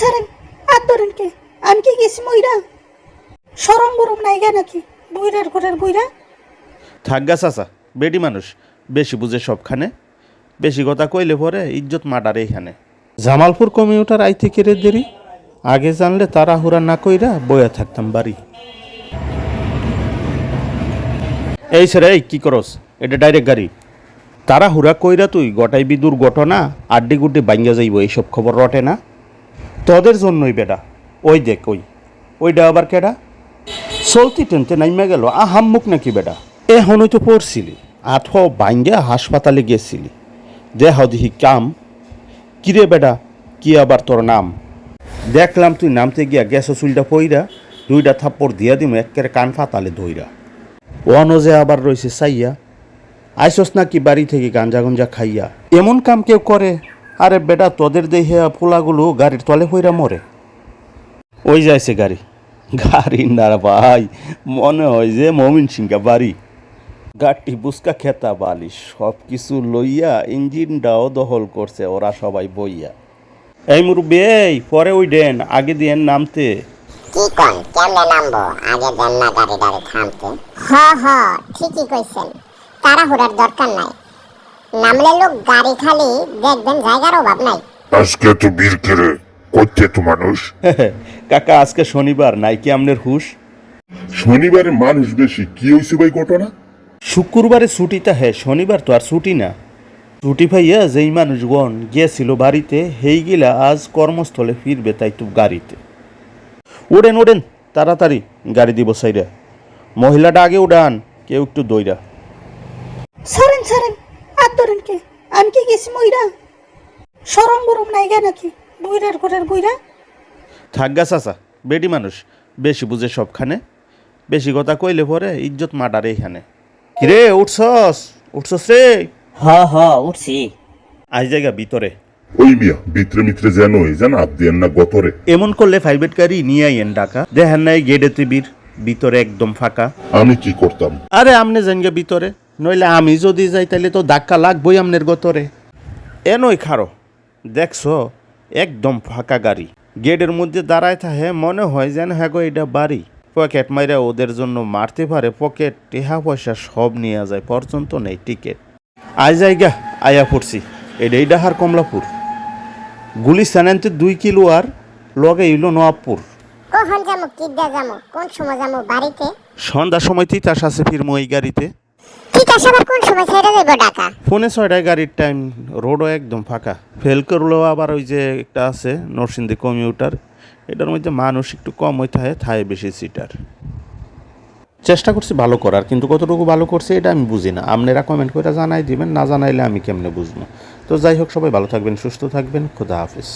ছাড়েন আর ধরেন কে? আমি কি গেছি মইরা? সরম বরম নাইগা নাকি? বইরার ঘরের বইরা? থাকগা চাচা বেডি মানুষ বেশি বুঝে সবখানে। বেশি কথা কইলে পরে ইজ্জত মাটারে এখানে জামালপুর কমিউটার আইতে কেড়ে দেরি? আগে জানলে তারা হুরা না কইরা বয়া থাকতাম বাড়ি। এই স্যার এই কি করস? এটা ডাইরেক্ট গাড়ি। তারা হুরা কইরা তুই গটাই বিদুর ঘটনা আড্ডি গুড্ডি বাঙ্গা যাইব এইসব খবর রটে না। তোদের জন্যই বেটা। ওই দেখ, ওই। ওইটা আবার কেডা? চলতি টেনতে নাইমা গেল আহাম মুখ নাকি বেটা? এখনই তো পড়ছিলি আঠ বাঙ্গা হাসপাতালে গেছিলি। দেহ দিহি কাম। কিরে বেটা, কি আবার তোর নাম? দেখলাম তুই নামতে গিয়া গ্যাস চুলটা পইরা দুইটা থাপ্পড় দিয়া দিম একের কান ফাতালে ধইরা। অনজে আবার রয়েছে সাইয়া, আইসস নাকি বাড়ি থেকে গাঞ্জা গঞ্জা খাইয়া। এমন কাম কেউ করে? আরে বেটা তোদের দেহে পোলাগুলো গাড়ির তলে হইরা মরে। ওই যাইছে গাড়ি। গাড়ি না ভাই মনে হয় যে মমিন সিংকা বাড়ি। গাড়ি বুসকা খেতা বালিশ সব কিছু লইয়া ইঞ্জিনটাও দখল করছে ওরা সবাই বইয়া। এই মুরব্বী এই পরে ওই ডেন আগে দিয়েন নামতে। কি কন কেমনে নামবো? আগে দেন না গাড়ি গাড়ি থামতে। হ হ ঠিকই কইছেন। তাড়াহুড়ার দরকার নাই। নামলে লোক গাড়ি খালি দেখবেন জায়গার অভাব নাই। আজকে তো বীর কেড়ে করতে তো মানুষ? কাকা আজকে শনিবার নাই কি আমনের হুশ। শনিবারে মানুষ বেশি কি হয়েছে ভাই ঘটনা? শুক্রবারে ছুটিটা হ্যাঁ শনিবার তো আর ছুটি না। ছুটি ভাইয়া যেই মানুষগণ গিয়েছিল বাড়িতে হেই গিলা আজ কর্মস্থলে ফিরবে তাই তো গাড়িতে। ওড়েন ওড়েন তাড়াতাড়ি গাড়ি দিব সাইরা। মহিলাটা আগে উড়ান কেউ একটু দইরা। ছাড়েন ছাড়েন আর ধরেন কে? আমি কি গেছি মইরা? সরম বরম নাইগা নাকি? বইরার ঘরের বইরা থাকগা চাচা বেডি মানুষ বেশি বুঝে সবখানে বেশি কথা কইলে পরে ইজ্জত মাটারে এখানে কিরে উঠছস? উঠছস রে? হ হ উঠছি। আজ জায়গা ভিতরে। ওই মিয়া ভিতরে মিত্রে যেন ওই যেন আপ দিয়েন না গতরে। এমন করলে প্রাইভেট গাড়ি নিয়ে আইয়েন ডাকা দেখেন নাই গেডে টিভির ভিতরে একদম ফাঁকা। আমি কি করতাম? আরে আমনে জানগে ভিতরে। নইলে আমি যদি যাই তাহলে তো ধাক্কা লাগবই আমনের গতরে। এ নই খারো দেখছ একদম ফাঁকা গাড়ি। গেটের মধ্যে দাঁড়ায় থাকে মনে হয় যেন হ্যাঁ গো এটা বাড়ি। পকেট মাইরা ওদের জন্য মারতে পারে পকেট টেহা পয়সা সব নিয়ে যায় পর্যন্ত নেই টিকিট। আই জায়গা আয়া পড়ছি এটাই ডাহার কমলাপুর। গুলিস্তানান্তে দুই কিলো আর লগে ইলো কখন কিদ্দা কোন সময় বাড়িতে? সন্ধ্যার সময় তিতাস আছে ফিরমো এই গাড়িতে। আছে আবার কোন সময়? ছেড়ে দেবো ডাকা ফোনে ছয়টায় গাড়ির টাইম রোডও একদম ফাঁকা। ফেল করলেও আবার ওই যে একটা আছে, নরসিংদী কমিউটার এটার মধ্যে মানুষ একটু কম হয়ে থাকে থায় বেশি সিটার চেষ্টা করছি ভালো করার, কিন্তু কতটুকু ভালো করছে এটা আমি বুঝি না। আপনারা কমেন্ট করে জানাই দিবেন, না জানাইলে আমি কেমনে বুঝব? তো যাই হোক, সবাই ভালো থাকবেন, সুস্থ থাকবেন, খোদা হাফিজ।